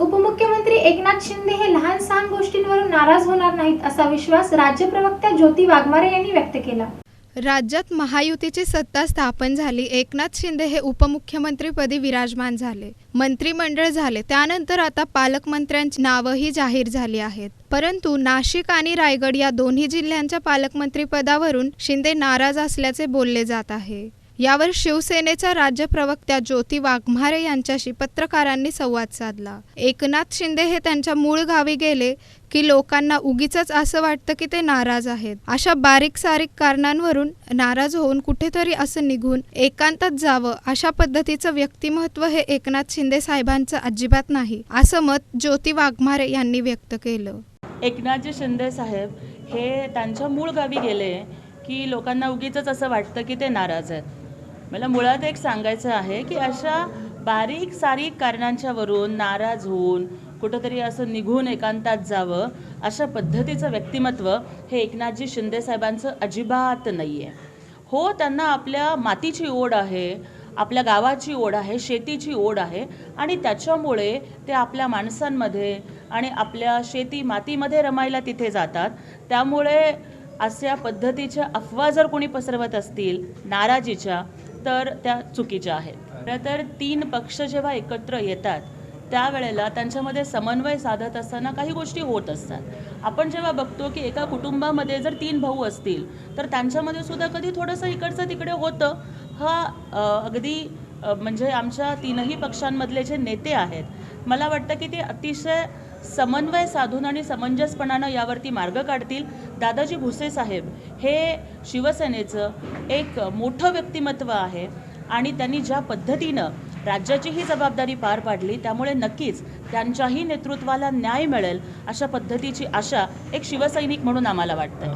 उपमुख्यमंत्री एकनाथ शिंदे हे लहान सहान गोष्टींवरून नाराज होणार नाहीत असा विश्वास राज्य प्रवक्त्या ज्योती वाघमारे यांनी व्यक्त केला. राज्यात महायुतीची सत्ता स्थापन झाली एकनाथ शिंदे हे उपमुख्यमंत्रीपदी विराजमान झाले मंत्रिमंडळ झाले त्यानंतर आता पालकमंत्र्यांची नावंही जाहीर झाली आहेत. परंतु नाशिक आणि रायगड या दोन्ही जिल्ह्यांच्या पालकमंत्रीपदावरून शिंदे नाराज असल्याचे बोलले जात आहे. यावर शिवसेनेच्या राज्य प्रवक्त्या ज्योती वाघमारे यांच्याशी पत्रकारांनी संवाद साधला. एकनाथ शिंदे हे त्यांच्या मूळ गावी गेले की लोकांना उगीच असं वाटतं की ते नाराज आहेत. अशा बारीक सारीक कारणांवरून नाराज होऊन कुठेतरी असं निघून एकांतात जावं अशा पद्धतीचं व्यक्तिमत्व हे एकनाथ शिंदे साहेबांचं अजिबात नाही असं मत ज्योती वाघमारे यांनी व्यक्त केलं. एकनाथजी शिंदे साहेब हे त्यांच्या मूळ गावी गेले की लोकांना उगीच असं वाटतं की ते नाराज आहेत. मला मुळात एक सांगायचं आहे की अशा बारीक सारीक कारणांच्यावरून नाराज होऊन कुठंतरी असं निघून एकांतात जावं अशा पद्धतीचं व्यक्तिमत्व हे एकनाथजी शिंदे साहेबांचं अजिबात नाही आहे हो त्यांना आपल्या मातीची ओढ आहे आपल्या गावाची ओढ आहे शेतीची ओढ आहे आणि त्याच्यामुळे ते आपल्या माणसांमध्ये आणि आपल्या शेती मातीमध्ये रमायला तिथे जातात. त्यामुळे अशा पद्धतीच्या अफवा जर कोणी पसरवत असतील नाराजीच्या तर त्या चुकीच्या आहेत. तर तीन पक्ष जेव्हा एकत्र येतात त्यावेळेला त्यांच्यामध्ये समन्वय साधत असताना काही गोष्टी होत असतात. आपण जेव्हा बघतो की एका कुटुंबामध्ये जर तीन भाऊ असतील तर त्यांच्यामध्ये सुद्धा कधी थोडंसं इकडचं तिकडे होतं. हा अगदी म्हणजे आमच्या तीनही पक्षांमधले जे नेते आहेत मला वाटतं की ते अतिशय समन्वय साधून आणि समंजसपणानं यावरती मार्ग काढतील दादाजी भुसे साहेब. हे शिवसेनेचं एक मोठं व्यक्तिमत्व आहे आणि त्यांनी ज्या पद्धतीनं राज्याची ही जबाबदारी पार पाडली त्यामुळे नक्कीच त्यांच्याही नेतृत्वाला न्याय मिळेल अशा पद्धतीची आशा एक शिवसैनिक म्हणून आम्हाला वाटतं